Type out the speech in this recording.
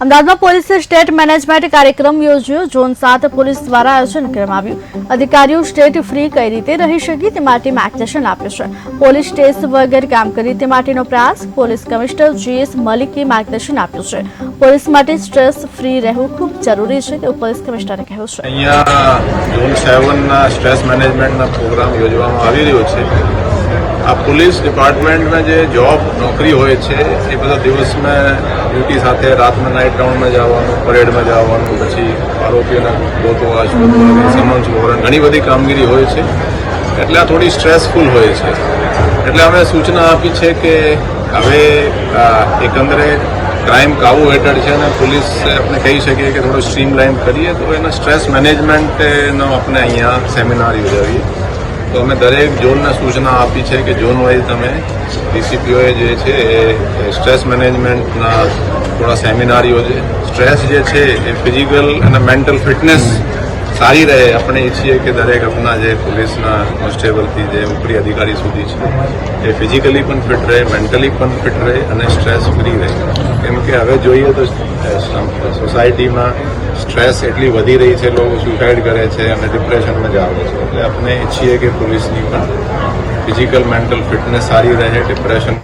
અમદાવાદમાં પોલીસે state management કાર્યક્રમ યોજ્યો. ઝોન સાત પોલીસ દ્વારા આયોજન કરવામાં આવ્યું. અધિકારીઓ સ્ટેટ ફ્રી કઈ રીતે રહી શકે તે માટે માર્ગદર્શન આપ્યું છે. પોલીસ ટેસ્ટ વગર કામ કરી તે માટેનો પ્રયાસ પોલીસ કમિશનર જીએસ મલિકે માર્ગદર્શન આપ્યું છે. પોલીસ માટે સ્ટ્રેસ ફ્રી રહેવું ખૂબ જરૂરી છે તેવું પોલીસ કમિશનરે કહ્યું છે. અહીંયા ઝોન સેવનના સ્ટ્રેસ મેનેજમેન્ટના પ્રોગ્રામ યોજવામાં આવી રહ્યો છે. પોલીસ ડિપાર્ટમેન્ટમાં જે જોબ નોકરી હોય છે એ બધા દિવસમાં ડ્યુટી સાથે રાતમાં નાઇટ રાઉન્ડમાં જવાનું પરેડમાં જવાનું પછી આરોપીઓના ગોતવા શોધવા સમન્સ વગેરે ઘણી બધી કામગીરી હોય છે. એટલે આ થોડી સ્ટ્રેસફુલ હોય છે. એટલે અમે સૂચના આપી છે કે હવે એકંદરે ક્રાઇમ કાબુ હેઠળ છે અને પોલીસ આપણે કહી શકીએ કે થોડું સ્ટ્રીમલાઇન કરીએ તો એના સ્ટ્રેસ મેનેજમેન્ટનો આપણે અહીંયા સેમિનાર યોજાવીએ. તો અમે દરેક ઝોનને સૂચના આપી છે કે ઝોન વાઇઝ તમે ડીસીપીઓએ જે છે એ સ્ટ્રેસ મેનેજમેન્ટના થોડા સેમિનાર યોજે સ્ટ્રેસ જે છે એ ફિઝિકલ અને મેન્ટલ ફિટનેસ સારી રહે, આપણે ઈચ્છીએ કે દરેક આપણા જે પોલીસના કોન્સ્ટેબલથી જે ઉપરી અધિકારી સુધી છે, એ ફિઝિકલી પણ ફિટ રહે, મેન્ટલી પણ ફિટ રહે અને સ્ટ્રેસ ફ્રી રહે. કેમ કે હવે જોઈએ તો સોસાયટીમાં સ્ટ્રેસ એટલી વધી રહી છે, લોકો સુસાઇડ કરે છે અને ડિપ્રેશનમાં જ આવે છે. એટલે આપણે ઈચ્છીએ કે પોલીસની પણ ફિઝિકલ મેન્ટલ ફિટનેસ સારી રહે, ડિપ્રેશન